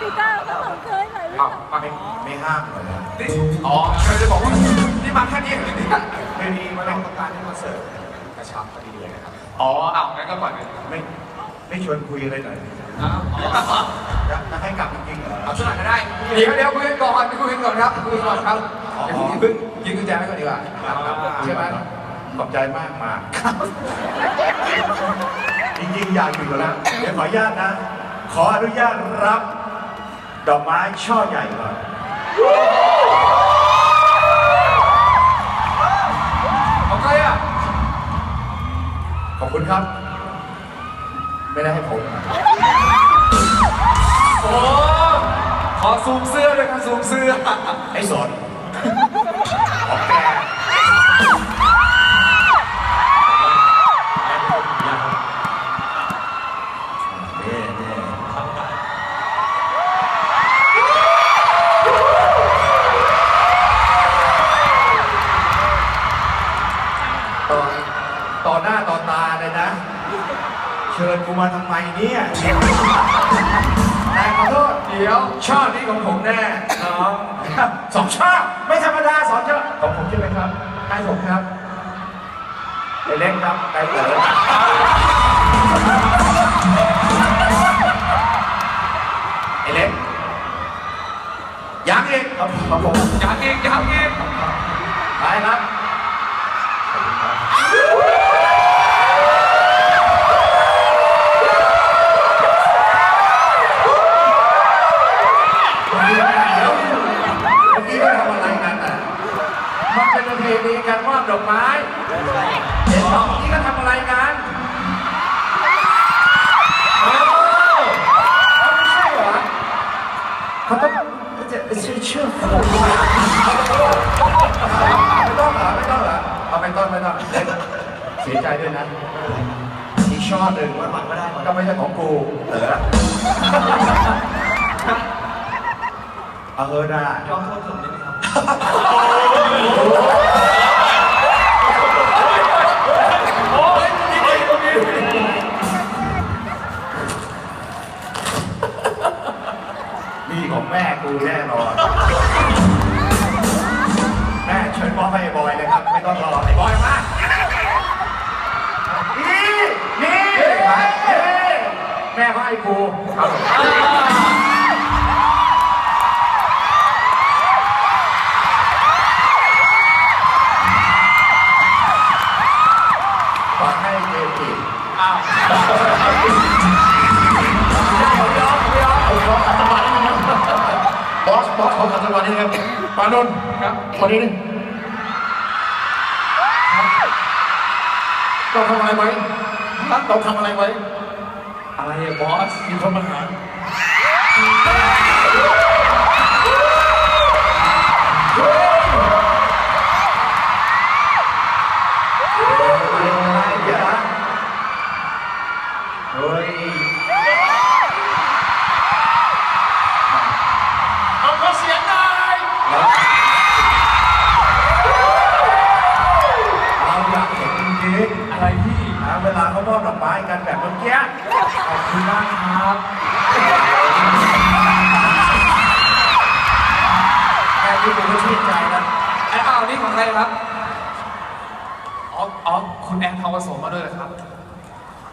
พี่ก้าวเขาบอกเคยถ่ายรูปเอาไปไม่ห้ามเลยนะนี่อ๋อเคยจะบอกว่านี่มาแค่นี้เหรอนี่ยไม่มีมาลองต้องการให้มาเสิร์ฟกระชับพอดีเลยนะครับอ๋อเอางั้นก็ปล่อยไปไม่ไม่ชวนคุยอะไรหน่อยอ้าวจะให้กลับจริงๆเหรอเอาช่วยหน่อยก็ได้เดี๋ยวเดี๋ยวคุยกันก่อนคุยกันก่อนครับคุยกันก่อนครับอ๋อเดี๋ยวพี่งยิงกุญแจไว้ก่อนดีกว่าครับใช่ไหม ขอบใจมากมากจริงๆอยากอยู่แล้วเดี๋ยวขออนุญาตนะ ขออนุญาตรับ ดอกไม้ช่อใหญ่ก่อนของใครอะ ขอบคุณครับ ไม่ได้ให้ผม โอ้ ขอซูมเสื้อเลยครับซูมเสื้อให้สอน เชิญกูมาทำไมเนี่ยแต่ขอโทษ เดี๋ยวชอบนี้ของผมแน่น้องสองชอบไม่ธรรมดาสองชอบของผมใช่ไหมครับใครผมครับไอเล็กครับไอเต๋อไอเล็กยังอีกครับครับผมอยากอีกอยากอีกไปครับ เพณีการมอบดอกไม้เห็นสองนี้ก็ทำอะไรกันเอ้าไม่ใช่เหรอเขาต้องจะเชื่อชื่อไม่ต้องเหรอไม่ต้องเหรอเอาไม่ต้องไม่ต้องเสียใจด้วยนะอีกช่อหนึ่งมันหวังไม่ได้ก็ไม่ใช่ของกูเออเอาเฮอได้ยอมโทษผมนิดนึง ครับมีของแม่กูแน่นอน แม่เชิญมอบให้ไอ้บอยเลยครับ ไม่ต้องรอไอ้บอยมานี่นี่นี่แม่ก็ให้กู ครับ บอสขอขัดจังหวะนี้นะครับปานนท์ครับคนนี้นี่ต้องทำอะไรไว้ต้องทำอะไรไว้ อะไรอะบอสมีคนมาหา ใครครับอ๋ออ๋อคุณแอนทองผสมมาด้วยเหรอครับ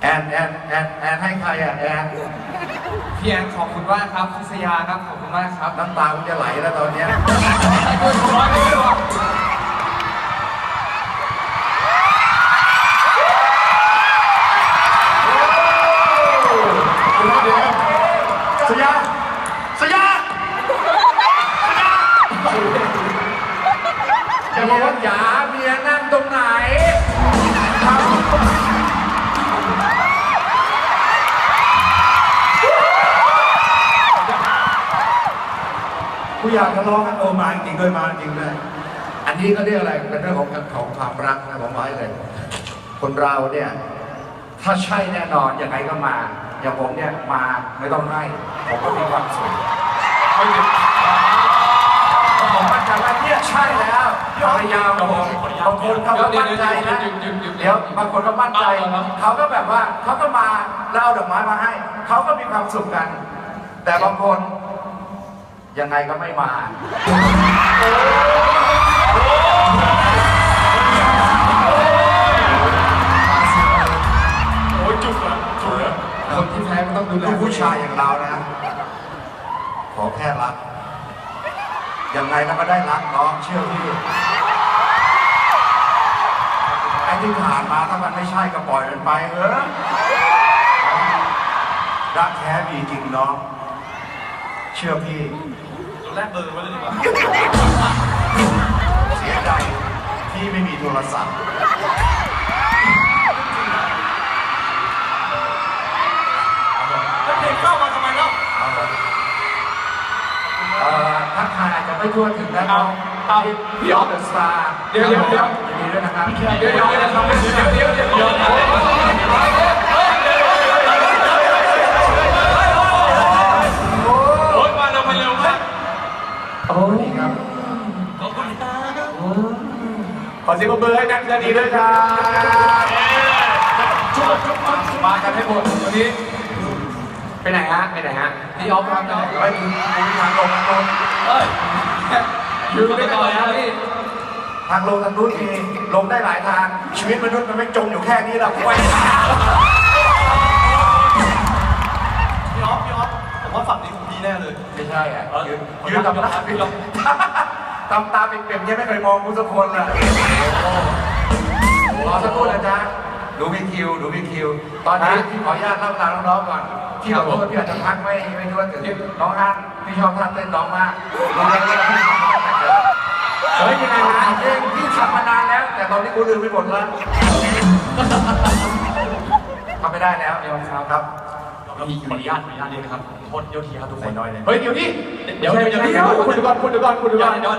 แอนแอนแอนแอนให้ใครอะแอนพี่แอนขอบคุณมากครับพิษยาครับขอบคุณมากครับน้ำตาผมจะไหลแล้วตอนเนี้ยด้วยร้อยด้วยวะ ผู้อยากทะเลาะกันโอมาจริงๆด้วยมาจริงเลยอันนี้ก็เรียกอะไรเป็นเรื่องของของความรักนะผมว่าเลย คนเราเนี่ย ถ้าใช่แน่นอนยังไงก็มาอย่างผมเนี่ยมาไม่ต้องให้ผมก็มีความสุขผมมั่นใจว่าเนี่ยใช่แล้วภรรยาของผมบางคนเขาก็มั่นใจนะหยุดหยุดหยุดหยุดเดี๋ยวบางคนก็มั่นใจเอาเหรอเขาก็แบบว่าเขาก็มาแล้วเอาดอกไม้มาให้เขาก็มีความสุขกัน แต่บางคน ยังไงก็ไม่มา โอ้ยจุกอะจุกอะคนที่แพ้ก็ต้องดูแลลูกผู้ชายอย่างเรานะ ขอแค่รัก ยังไงเราก็ได้รักน้องเชื่อพี่ไอ้ที่ผ่านมาถ้ามันไม่ใช่ก็ปล่อยมันไปเถอะรักแท้มีจริงน้อง เชื่อพี่แลกเบอร์ไว้เลยดีกว่าเสียใจที่ไม่มีโทรศัพท์แล้วเพลงเข้ามาทำไมเล่าเอาละเอ่อทักทายอาจจะไม่ทั่วถึงนะน้องเอาพี่ออฟเดอะสตาร์เดี๋ยวเดี๋ยวเดี๋ยว ยินดีด้วยนะครับ เดี๋ยวเดี๋ยวเดี๋ยวเดี๋ยวเดี๋ยวเดี๋ยว โอ้ดีครับขอบคุณครับขอเสียงปรบมือให้นักแสดงด้วยครับจุ๊บจุ๊บจุ๊บมากันให้หมดวันนี้ไปไหนฮะไปไหนฮะพี่ออฟครับพี่ออฟไปถึงทางลงทางลงเอ้ยอยู่ด้วยกันเลยครับพี่ทางลงทางนู้นมีลงได้หลายทางชีวิตมนุษย์มันไม่จมอยู่แค่นี้หรอกไป นี้ของพี่แน่เลย ไม่ใช่อะเออยืนยืนทำหน้าพี่ทำตาเป็นเปรียบยังไม่เคยมองกูสักคนเลยรอสักครู่นะจ๊ะดูพี่คิวดูพี่คิว ตอนนี้พี่ขออนุญาตเล่าตามน้องๆก่อนที่ขอโทษพี่อาจจะทักไม่ไม่ทั่วถึงน้องฮันพี่ชอบท่าเต้นน้องมากรู้แล้วว่าพี่ทำมาตั้งแต่เกิดเฮ้ยยังไงนะเองพี่ทำมานานแล้ว แต่ตอนนี้กูลืมไปหมดแล้วทำไม่ได้แล้วเดี๋ยวครับ ครับมีขออนุญาตขออนุญาตเลยนะครับโทษโยทีครับทุกคใส่นน้อยเลย เฮ้ยเดี๋ยวนี้เดี๋ยวเดี๋ยวเดี๋ยวเดี๋ยวคุณดูก่อนคุณดูก่อนคุณดูเดี๋ยก่วอนเดี๋ยว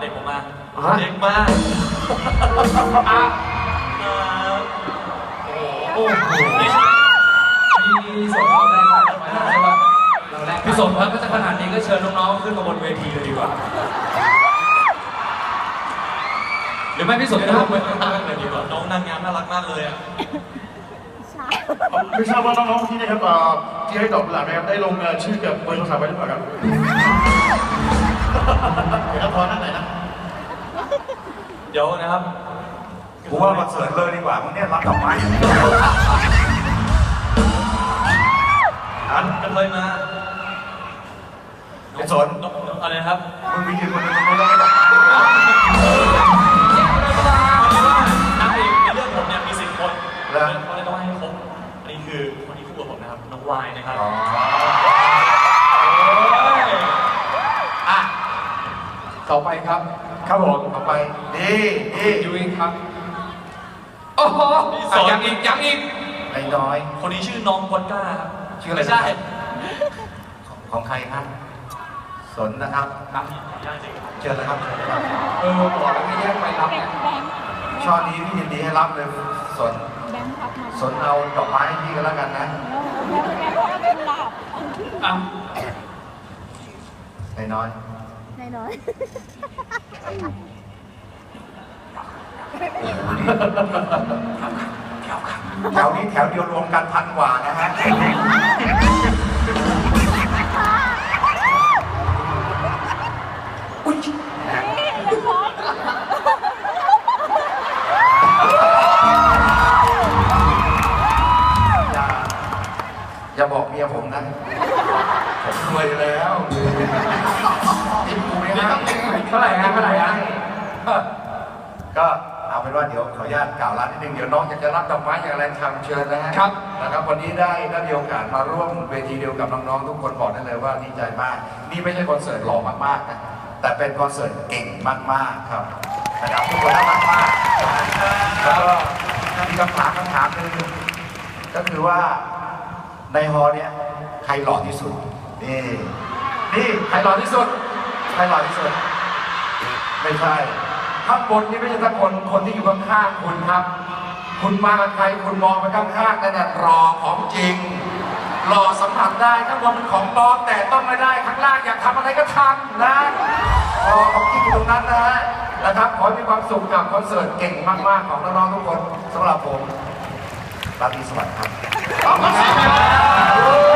เด็กผมมาฮะเด็กมาอะเอ่อโอ้โหพี่สนเราได้ผ่านมาใช่ปะเราแรกพี่สนครับก็จะขนาดนี้ก็เชิญน้องๆขึ้นมาบนเวทีเลยดีกว่า หรือไม่พี่สนจะลงไปข้างล่างเลยดีกว่าน้องนางงามน่ารักมากเลยอะช้า ไม่ทราบว่าน้องๆที่นี่ครับเอ่อที่ให้ตอบคำถามนะครับได้ลงเอ่อชื่อกับเบอร์โทรศัพท์ไว้หรือเปล่าครับเดี๋ยวพอนั่นไหนนะเดี๋ยวนะครับกูว่ามาเสิร์ฟเลยดีกว่ามึงเนี่ยรับดอกไม้อันกันเลยมาไอ้สนน้องน้องอะไรนะครับ มึงมียืนคนหนึงมึงต้องไม่ดอกไม้ ดีดียูอิงครับ โอ้โหอะยังอีกยังอีก ไอ้น้อย คนนี้ชื่อน้องกอนก้าครับชื่ออะไร ไม่ใช่ของใครครับ สนนะครับครับยากจริงเชิญนะครับเชิญนะครับ เออบอกแล้วไม่แยกไปรับแบเนี่ยงค์แบงค์ช่อนี้พี่ยินดีให้รับเลย สนแบงค์พับมาสนเอาดอกไม้ให้พี่ก็แล้วกันนะแล้วแบงค์พับเป็นหลับอะไอ้น้อย น้อย แถวนี้แถวเดียวรวมกันพันกว่านะฮะ ออนุญาตกล่าวลานิดนึงเดี๋ยวน้องจะจะรับดอกไม้อย่างไรทำเชิญนะฮะครับ นะครับ วันนี้ได้ได้มีโอกาสมาร่วมเวทีเดียวกับน้องๆทุกคนบอกได้เลยว่าดีใจมาก นี่ไม่ใช่คอนเสิร์ตหล่อมากๆนะแต่เป็นคอนเสิร์ตเก่งมากๆครับนะครับทุกคนน่ารักมากแล้วก็มีคำถามคำถามหนึ่งก็คือว่าในฮอลล์เนี่ยใครหล่อที่สุดนี่นี่ใครหล่อที่สุดใครหล่อที่สุด ไม่ใช่ ข้างบนนี่ไม่ใช่ทั้งคนคนที่อยู่ข้างๆคุณครับ คุณมาใครคุณมองไปข้างๆนั่นแหละรอของจริงรอสัมผัสได้ข้างบนเป็นของปลอมแต่ต้องไม่ได้ข้างล่างอยากทำอะไรก็ทำนะรอของจริงอยู่ตรงนั้นนะฮะนะครับขอให้มีความสุขกับคอนเสิร์ตเก่งมากๆของน้องๆทุกคนสำหรับผมราตรีสวัสดิ์ครับขอบคุณครับ